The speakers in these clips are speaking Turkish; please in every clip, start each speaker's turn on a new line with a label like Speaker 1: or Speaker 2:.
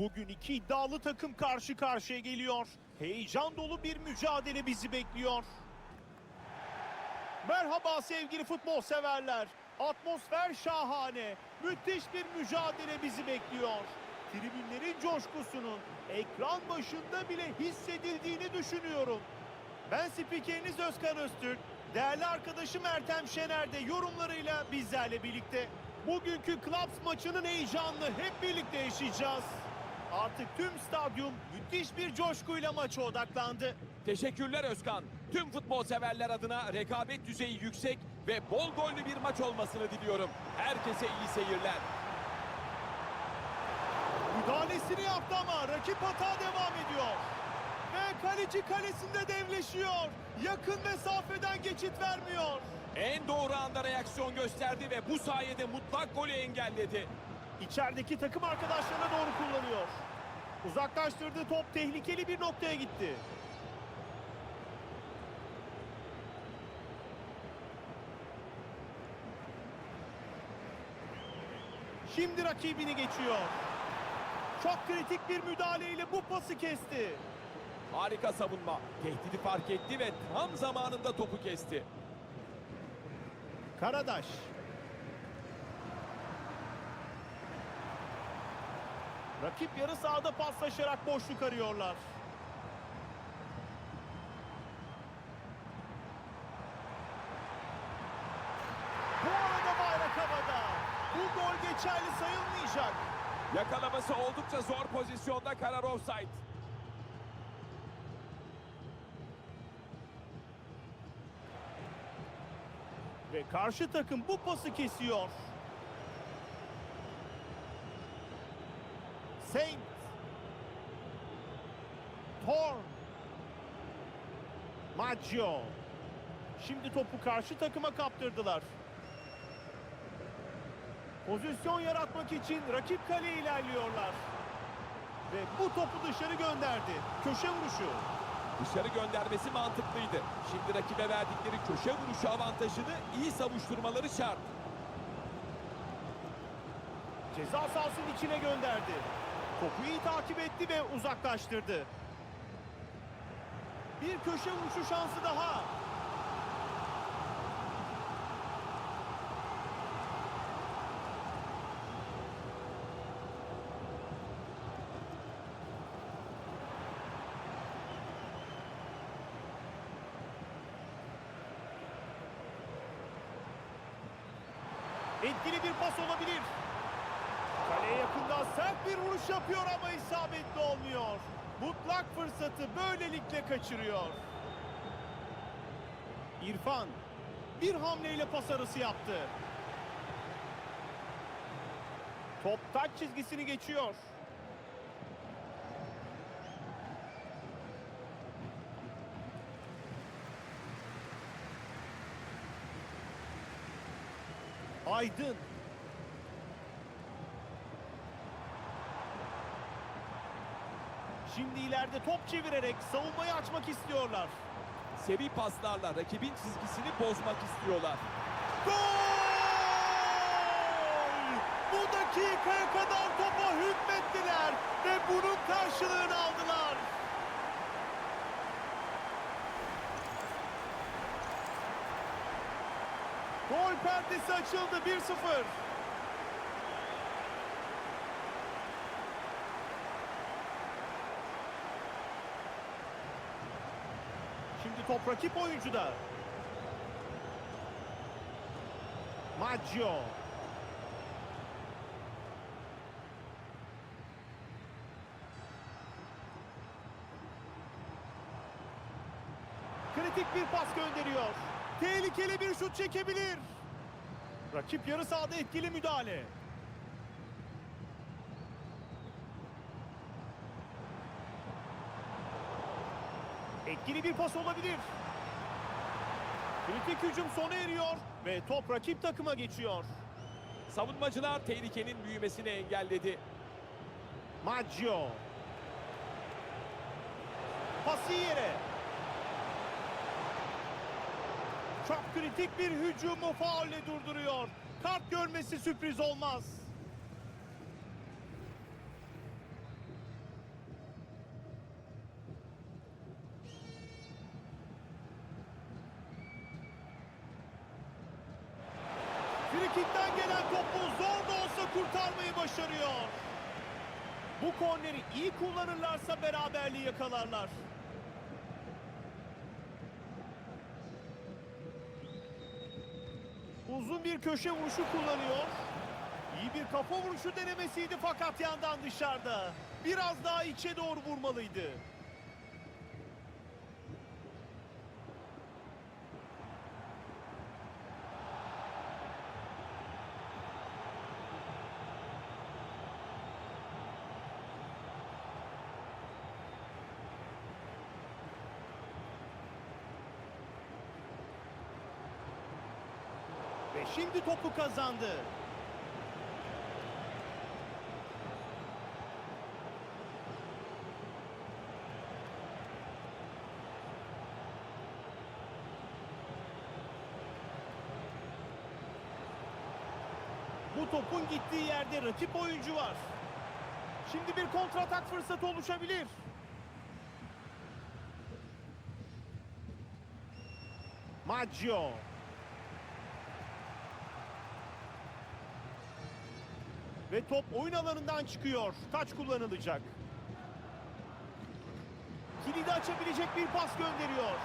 Speaker 1: Bugün iki iddialı takım karşı karşıya geliyor. Heyecan dolu bir mücadele bizi bekliyor. Merhaba sevgili futbol severler. Atmosfer şahane. Müthiş bir mücadele bizi bekliyor. Tribünlerin coşkusunun ekran başında bile hissedildiğini düşünüyorum. Ben spikeriniz Özkan Öztürk. Değerli arkadaşım Ertem Şener de yorumlarıyla bizlerle birlikte. Bugünkü Clubs maçının heyecanını hep birlikte yaşayacağız. Artık tüm stadyum müthiş bir coşkuyla maça odaklandı.
Speaker 2: Teşekkürler Özkan. Tüm futbol severler adına rekabet düzeyi yüksek ve bol gollü bir maç olmasını diliyorum. Herkese iyi seyirler.
Speaker 1: Müdahalesini yaptı ama rakip hata devam ediyor. Ve kaleci kalesinde devleşiyor. Yakın mesafeden geçit vermiyor.
Speaker 2: En doğru anda reaksiyon gösterdi ve bu sayede mutlak golü engelledi.
Speaker 1: İçerideki takım arkadaşlarına doğru kullanıyor. Uzaklaştırdığı top tehlikeli bir noktaya gitti. Şimdi rakibini geçiyor. Çok kritik bir müdahaleyle bu pası kesti.
Speaker 2: Harika savunma. Tehdidi fark etti ve tam zamanında topu kesti.
Speaker 1: Karadaş. Rakip yarı sahada paslaşarak boşluk arıyorlar. Bu arada bayrak havada. Bu gol geçerli sayılmayacak.
Speaker 2: Yakalaması oldukça zor pozisyonda karar offside.
Speaker 1: Ve karşı takım bu pası kesiyor. Saint. Torn. Maggio. Şimdi topu karşı takıma kaptırdılar. Pozisyon yaratmak için rakip kaleye ilerliyorlar. Ve bu topu dışarı gönderdi. Köşe vuruşu.
Speaker 2: Dışarı göndermesi mantıklıydı. Şimdi rakibe verdikleri köşe vuruşu avantajını iyi savuşturmaları şart.
Speaker 1: Ceza sahasının içine gönderdi. Topu iyi takip etti ve uzaklaştırdı. Bir köşe vuruşu şansı daha. Etkili bir pas olabilir. Kaleye yakında sert bir vuruş yapıyor ama isabetli olmuyor. Mutlak fırsatı böylelikle kaçırıyor. İrfan bir hamleyle pas arası yaptı. Top taç çizgisini geçiyor. Aydın Şimdi ileride top çevirerek savunmayı açmak istiyorlar.
Speaker 2: Seri paslarla rakibin çizgisini bozmak istiyorlar.
Speaker 1: Gol! Bu dakikaya kadar topa hükmettiler ve bunun karşılığını aldılar. Gol perdesi açıldı 1-0. Şimdi top rakip oyuncuda. Maggio. Kritik bir pas gönderiyor. Tehlikeli bir şut çekebilir. Rakip yarı sahada etkili müdahale. Etkili bir pas olabilir. Kritik hücum sona eriyor ve top rakip takıma geçiyor.
Speaker 2: Savunmacılar tehlikenin büyümesini engelledi.
Speaker 1: Maggio. Pası yere. Çok kritik bir hücumu faulle durduruyor. Kart görmesi sürpriz olmaz. Frikikten gelen topu zor da olsa kurtarmayı başarıyor. Bu korneri iyi kullanırlarsa beraberliği yakalarlar. Uzun bir köşe vuruşu kullanıyor. İyi bir kafa vuruşu denemesiydi fakat yandan dışarıda. Biraz daha içe doğru vurmalıydı. Ve şimdi topu kazandı. Bu topun gittiği yerde rakip oyuncu var. Şimdi bir kontratak fırsatı oluşabilir. Maggio. Ve top oyun alanından çıkıyor. Taç kullanılacak. Kilidi açabilecek bir pas gönderiyor.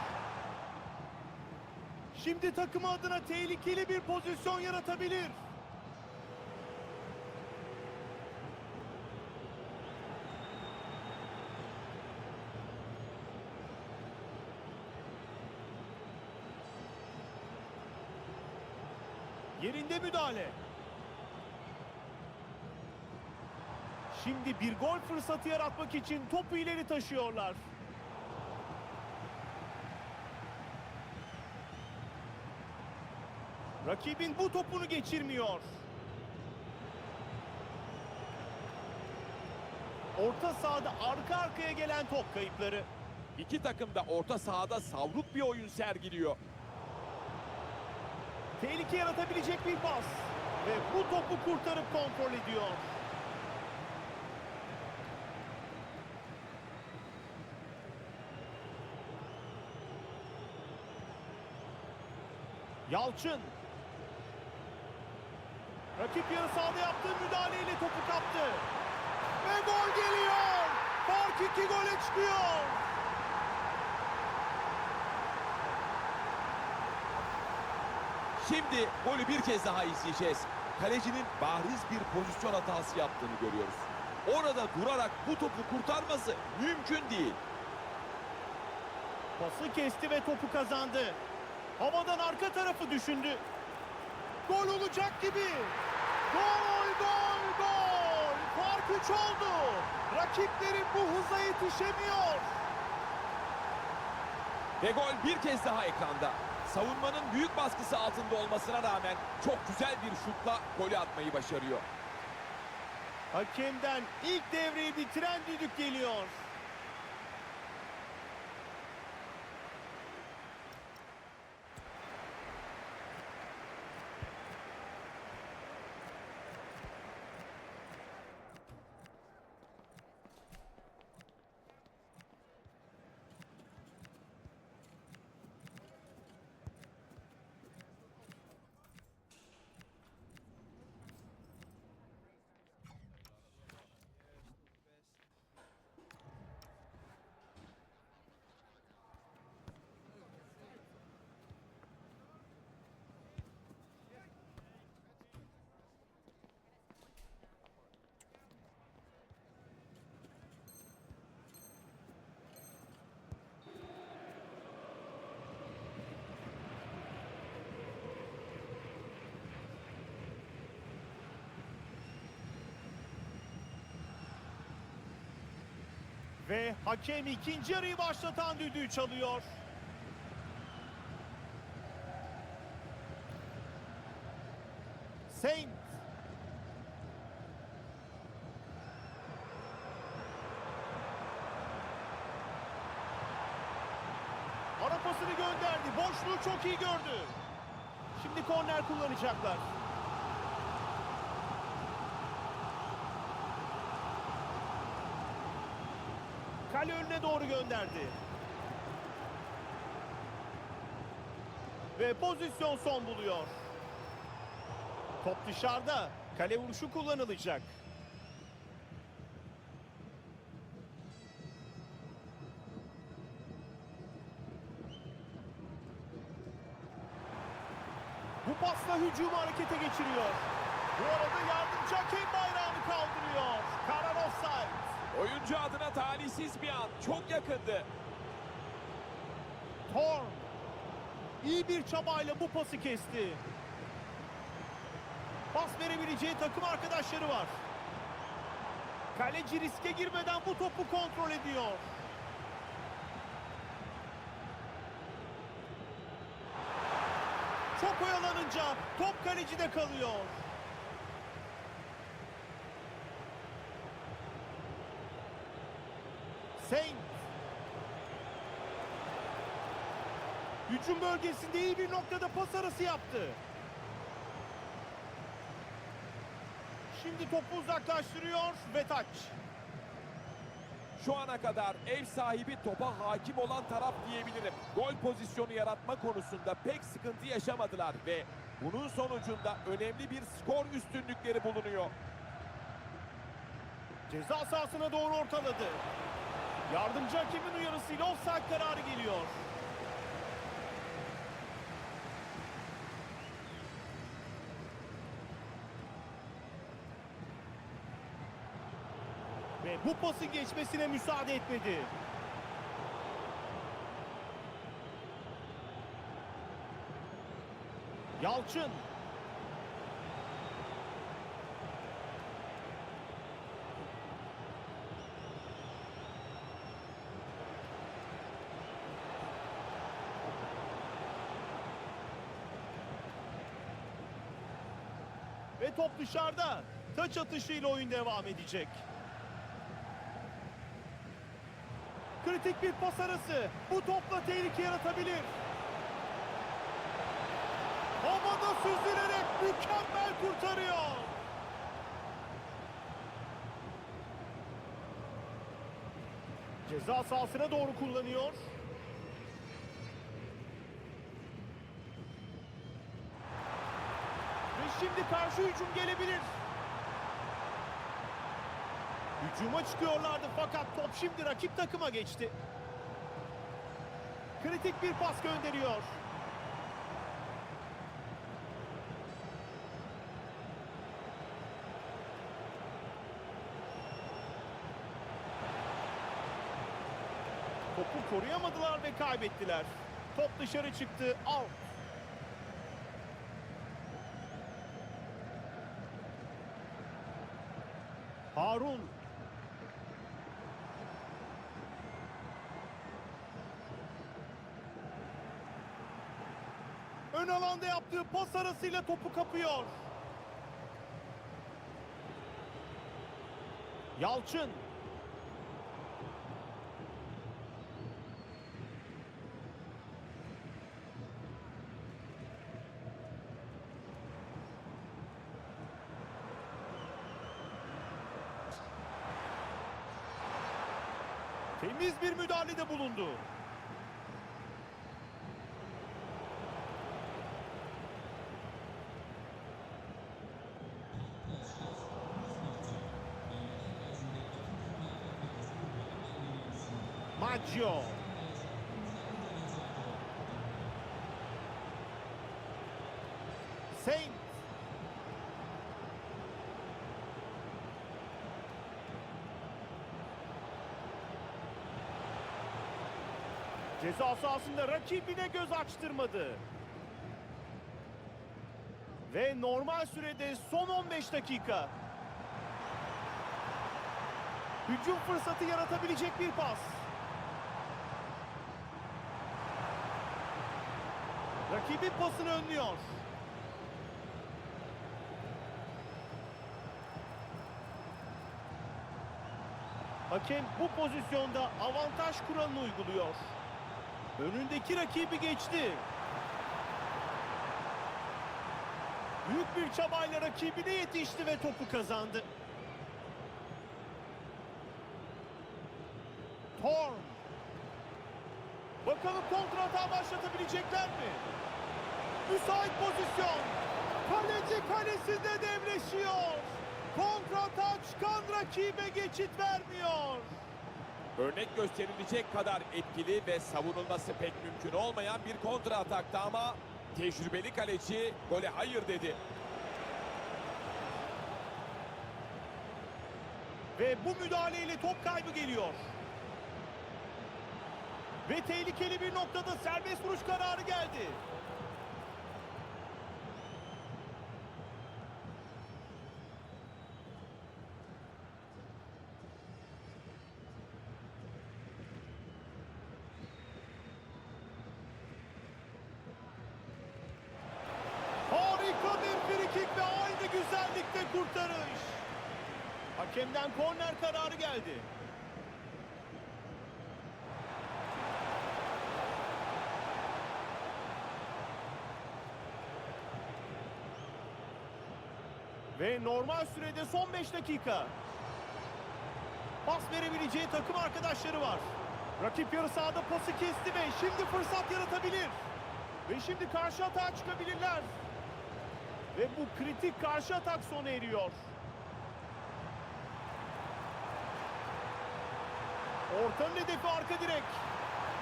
Speaker 1: Şimdi takımı adına tehlikeli bir pozisyon yaratabilir. Yerinde müdahale. Şimdi bir gol fırsatı yaratmak için topu ileri taşıyorlar. Rakibin bu topunu geçirmiyor. Orta sahada arka arkaya gelen top kayıpları.
Speaker 2: İki takım da orta sahada savruk bir oyun sergiliyor.
Speaker 1: Tehlike yaratabilecek bir pas. Ve bu topu kurtarıp kontrol ediyor. Yalçın. Rakip yarı sahada yaptığı müdahaleyle topu kaptı. Ve gol geliyor. Fark iki gole çıkıyor.
Speaker 2: Şimdi golü bir kez daha izleyeceğiz. Kalecinin bariz bir pozisyon hatası yaptığını görüyoruz. Orada durarak bu topu kurtarması mümkün değil.
Speaker 1: Pası kesti ve topu kazandı. Havadan arka tarafı düşündü. Gol olacak gibi. Gol, gol, gol. Fark 3 oldu. Rakipleri bu hıza yetişemiyor.
Speaker 2: Ve gol bir kez daha ekranda. Savunmanın büyük baskısı altında olmasına rağmen çok güzel bir şutla golü atmayı başarıyor.
Speaker 1: Hakemden ilk devreyi bitiren düdük geliyor. Ve hakem ikinci yarıyı başlatan düdüğü çalıyor. Saint. Ara pasını gönderdi. Boşluğu çok iyi gördü. Şimdi korner kullanacaklar. Kale önüne doğru gönderdi. Ve pozisyon son buluyor. Top dışarıda. Kale vuruşu kullanılacak. Bu pasla hücumu harekete geçiriyor. Bu arada yardımcı hakem bayrağını kaldırıyor. Karar offside.
Speaker 2: Oyuncu adına talihsiz bir an. Çok yakındı.
Speaker 1: Torn. İyi bir çabayla bu pası kesti. Pas verebileceği takım arkadaşları var. Kaleci riske girmeden bu topu kontrol ediyor. Çok oyalanınca top kalecide kalıyor. Saint Hücum bölgesinde iyi bir noktada pas arası yaptı. Şimdi topu uzaklaştırıyor ve taç.
Speaker 2: Şu ana kadar ev sahibi topa hakim olan taraf diyebilirim. Gol pozisyonu yaratma konusunda pek sıkıntı yaşamadılar ve bunun sonucunda önemli bir skor üstünlükleri bulunuyor.
Speaker 1: Ceza sahasına doğru ortaladı. Yardımcı hakemin uyarısıyla offside kararı geliyor. Ve bu pasın geçmesine müsaade etmedi. Yalçın Ve top dışarıda. Taç atışıyla oyun devam edecek. Kritik bir pas arası. Bu topla tehlike yaratabilir. Havada süzülerek mükemmel kurtarıyor. Ceza sahasına doğru kullanıyor. Ve şimdi karşı hücum gelebilir. Hücuma çıkıyorlardı fakat top şimdi rakip takıma geçti. Kritik bir pas gönderiyor. Topu koruyamadılar ve kaybettiler. Top dışarı çıktı. Out. Harun. Ön alanda yaptığı pas arasıyla topu kapıyor. Yalçın. Temiz bir müdahalede bulundu. Maggio. Saint. Ceza sahasında rakibine göz açtırmadı. Ve normal sürede son 15 dakika. Hücum fırsatı yaratabilecek bir pas. Rakibin pasını önlüyor. Hakem bu pozisyonda avantaj kuralını uyguluyor. Önündeki rakibi geçti. Büyük bir çabayla rakibine yetişti ve topu kazandı. Torn. Bakalım kontrata başlatabilecekler mi? Müsait pozisyon. Kaleci kalesinde devleşiyor. Kontratak çıkan rakibe geçit vermiyor.
Speaker 2: Örnek gösterilecek kadar etkili ve savunulması pek mümkün olmayan bir kontra atakta ama tecrübeli kaleci gole hayır dedi.
Speaker 1: Ve bu müdahaleyle top kaybı geliyor. Ve tehlikeli bir noktada serbest vuruş kararı geldi. Harika bir frikik ve aynı güzellikte kurtarış. Hakemden korner kararı geldi. Ve normal sürede son 5 dakika. Pas verebileceği takım arkadaşları var. Rakip yarı sahada pası kesti ve şimdi fırsat yaratabilir. Ve şimdi karşı atağa çıkabilirler. Ve bu kritik karşı atak sona eriyor. Ortanın hedefi arka direk.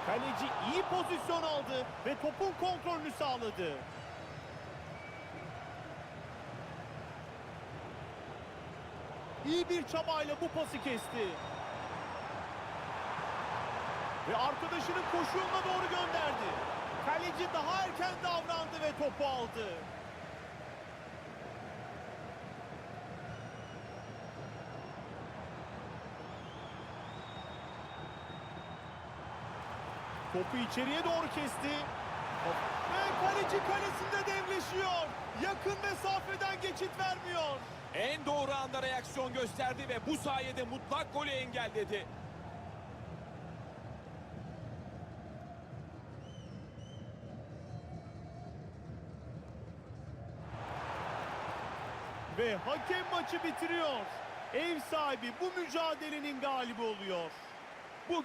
Speaker 1: Kaleci iyi pozisyon aldı ve topun kontrolünü sağladı. İyi bir çabayla bu pası kesti. Ve arkadaşının koşu yoluna doğru gönderdi. Kaleci daha erken davrandı ve topu aldı. Topu içeriye doğru kesti. Ve kaleci kalesinde devleşiyor. Yakın mesafeden geçit vermiyor.
Speaker 2: En doğru anda reaksiyon gösterdi ve bu sayede mutlak golü engelledi.
Speaker 1: Ve hakem maçı bitiriyor. Ev sahibi bu mücadelenin galibi oluyor.
Speaker 2: Bu